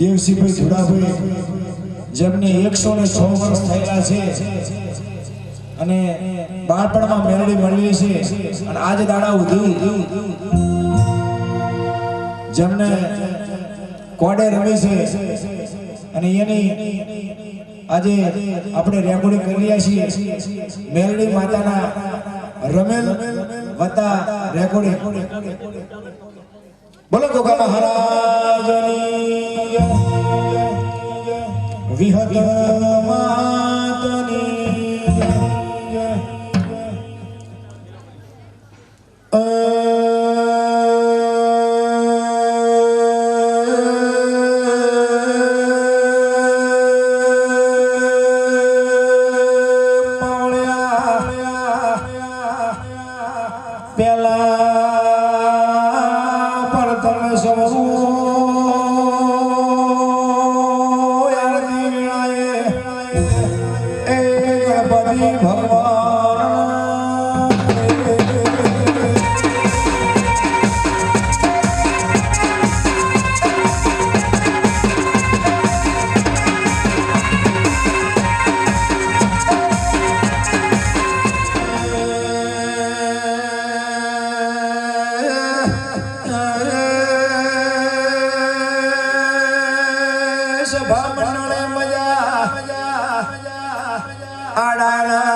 દેવસીભાઈ ધુડાભાઈ જેમને એકસો ને છ વર્ષ થયેલા છે અને બાળપણમાં મેલડી મળેલી છે અને આજે દાડા ઉધી જેમને કોડે રમી છે અને એની આજે આપણે રેકોર્ડિંગ કરી રહ્યા છીએ મેલડી માતાના રમેલ વતા રેકોર્ડિંગ બોલો ગોગા મહારાજની. વિહત સભા મંડળે મજા. આડાના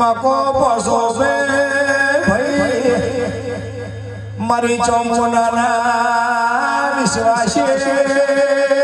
મકો પસો ભાઈ મારી ચોમુના વિશ્વાસી.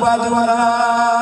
ભાઈ વિપુલ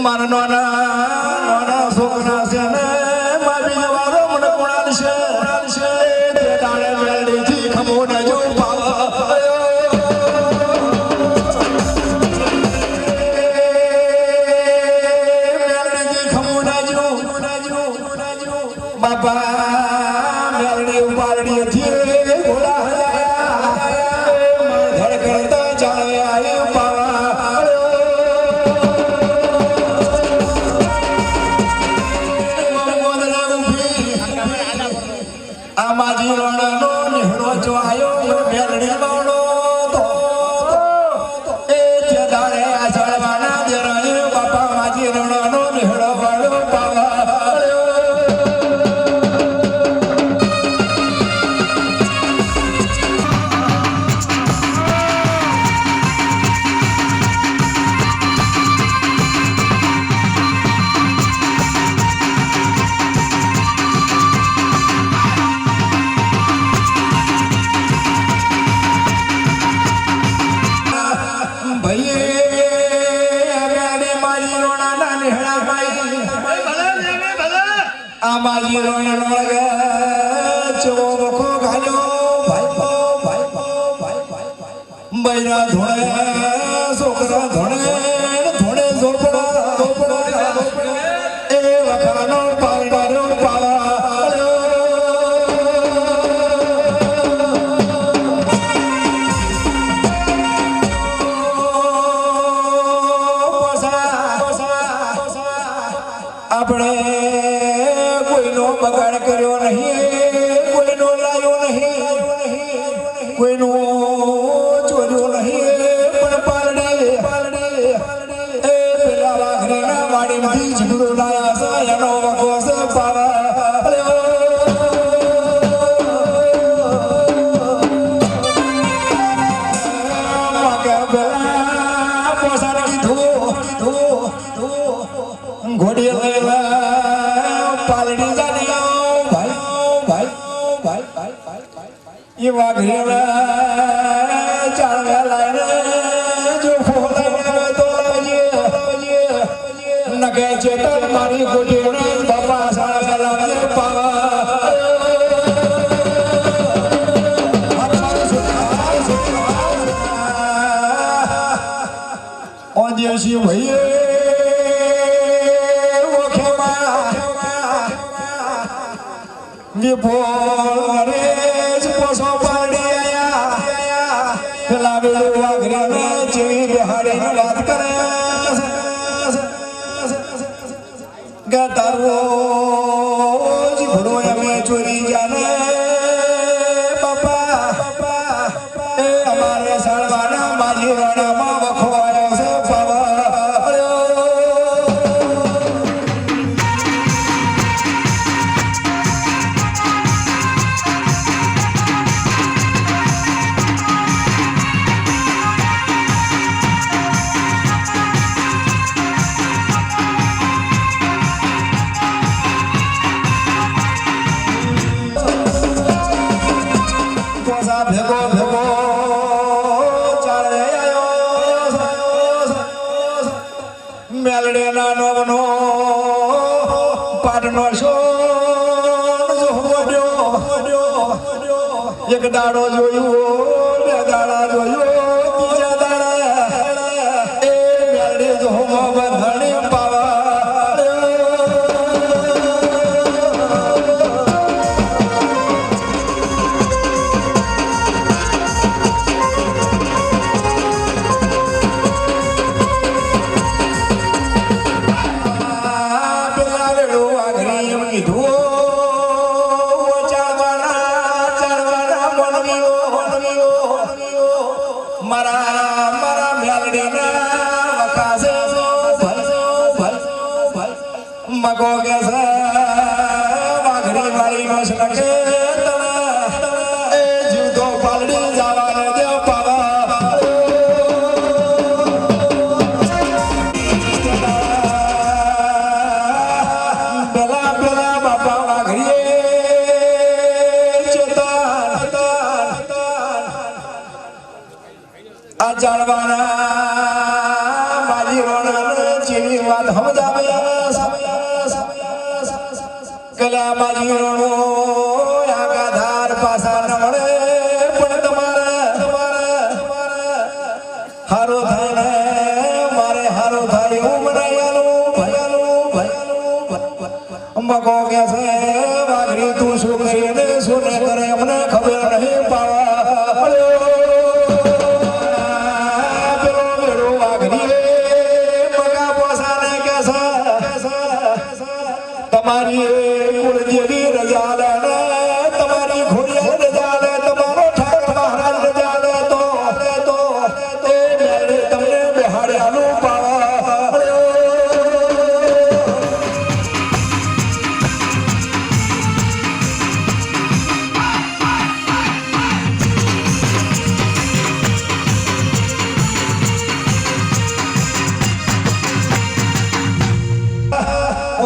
મારા નાના નાના છોકરા છે મારી ગુટીને બાપા સારા સલામને પાવા ઓદેશી ભઈએ ઓખે માં વિભો એક દાડો જોયું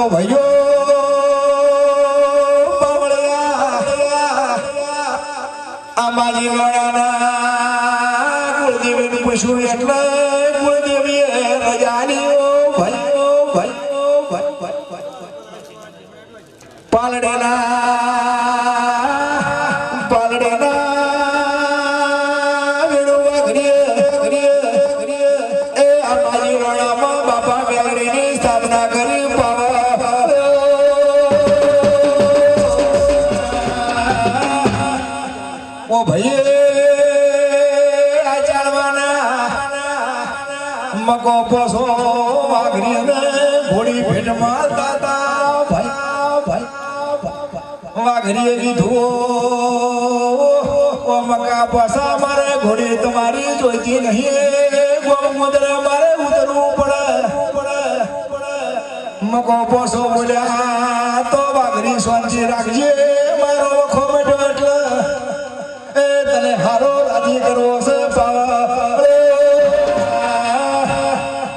ભયો પાવળિયા અમારી વાળાના ગુરુદેવીને પૂછ્યું એટલા વાઘરીએ કીધું ઓ મકા પાસા મારે ઘોડી તમારી જોઈતી નહીં. ગોમુદ્ર મારે ઉતરવું પડે. મકો પોસો બોલ્યા તો વાઘરી શાંતિ રાખજે, મારો વખો મેટો એટલે. એ, તને હારો રાજી કરવો છે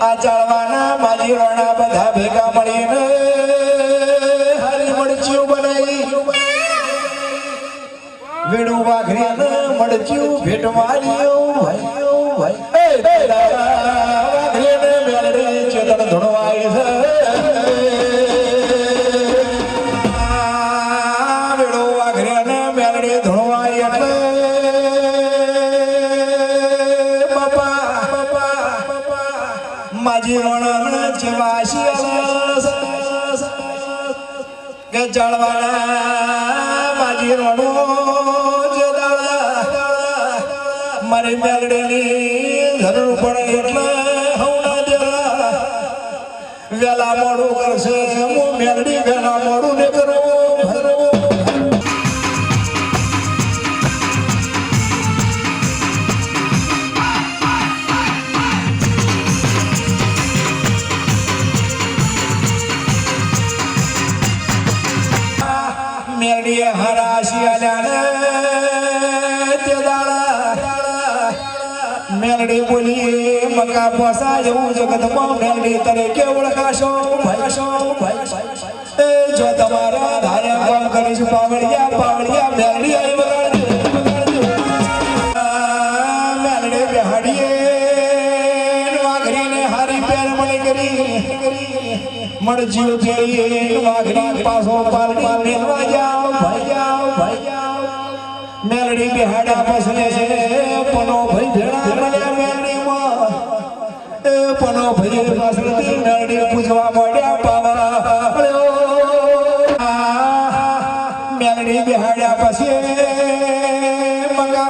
આ ચાળવાના માજી રોણા બધા ભેગા મળીને માજી વણ જેવા શિયાળ કે જળવાના માજી રણો મારી જરૂર પડે એટલે હવના દેવા વેલા મોડું કરશે, હું મેલડી વેલા મોડું ને કરું એવું જગતમાં મેલડી તરીકે ઓળખાશો ભાઈ એ જો તમારા ધાર્યા કરીશ પાવડિયા પાવડિયા મેલડી ભાઈ જાઓ ભાઈ જાઓ મેલડી બેહાડા પસલે છે પનો ભાઈ ભેડા મેલડી બેહાડ્યા પછી મગા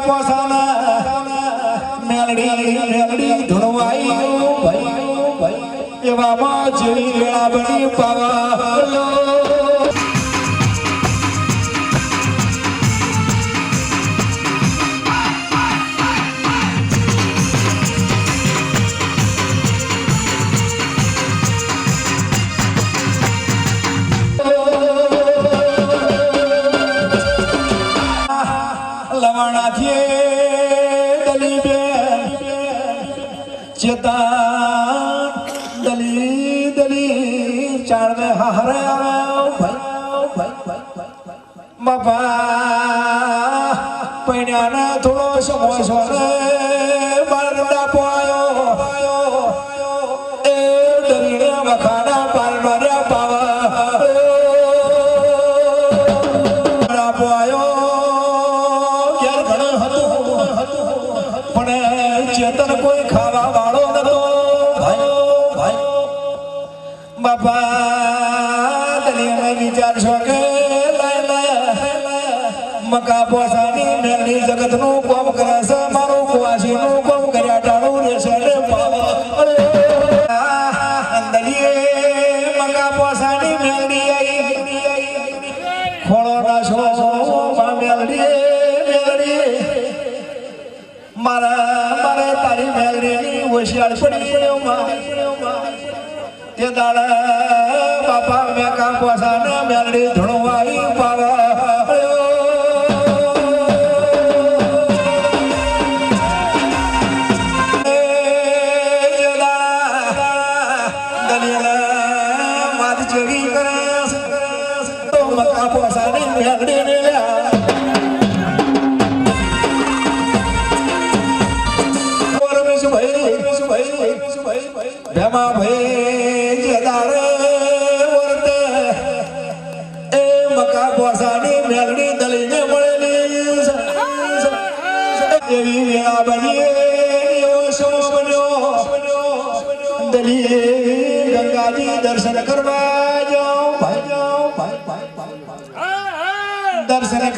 એવામાં જેવી વેળા બની પાવા બાપા દલિયાને વિચારશો કે મકા પોસાની મેલની જગતનું કોમ કરે ને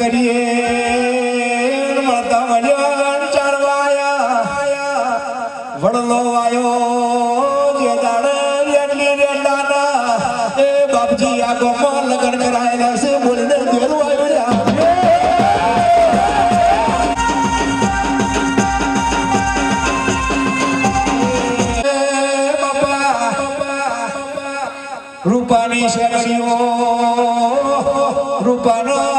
કરીએ. માતા વલ્યાણ ચડવાયા વડલો વાયો રૂપાની શેરીઓ રૂપાનો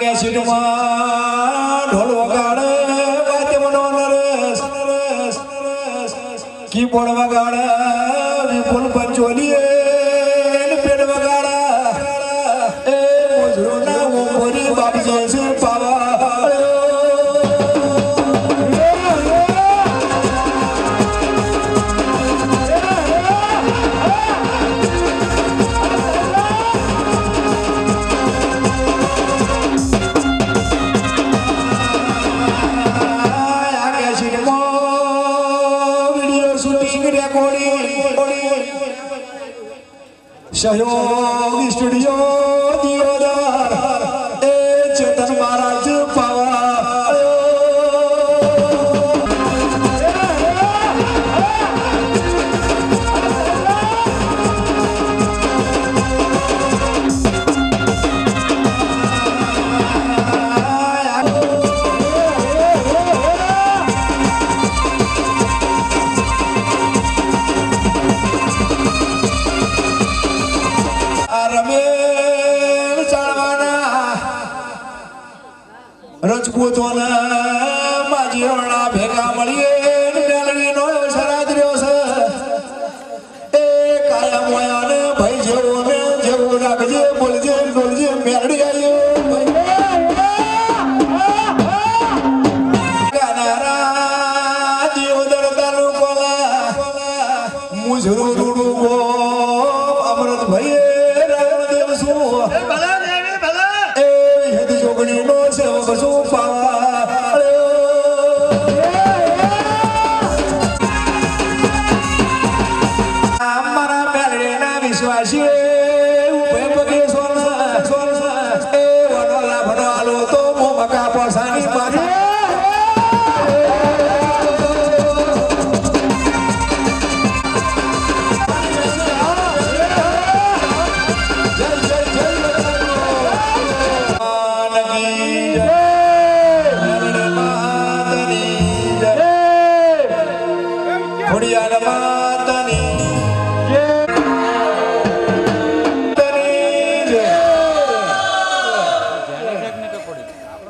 કેસેટમાં ઢોલ વગાડે વાદ્યમનો નરેશ. કીબોર્ડ વગાડે વિપુલ પંચોલીએ Gracias,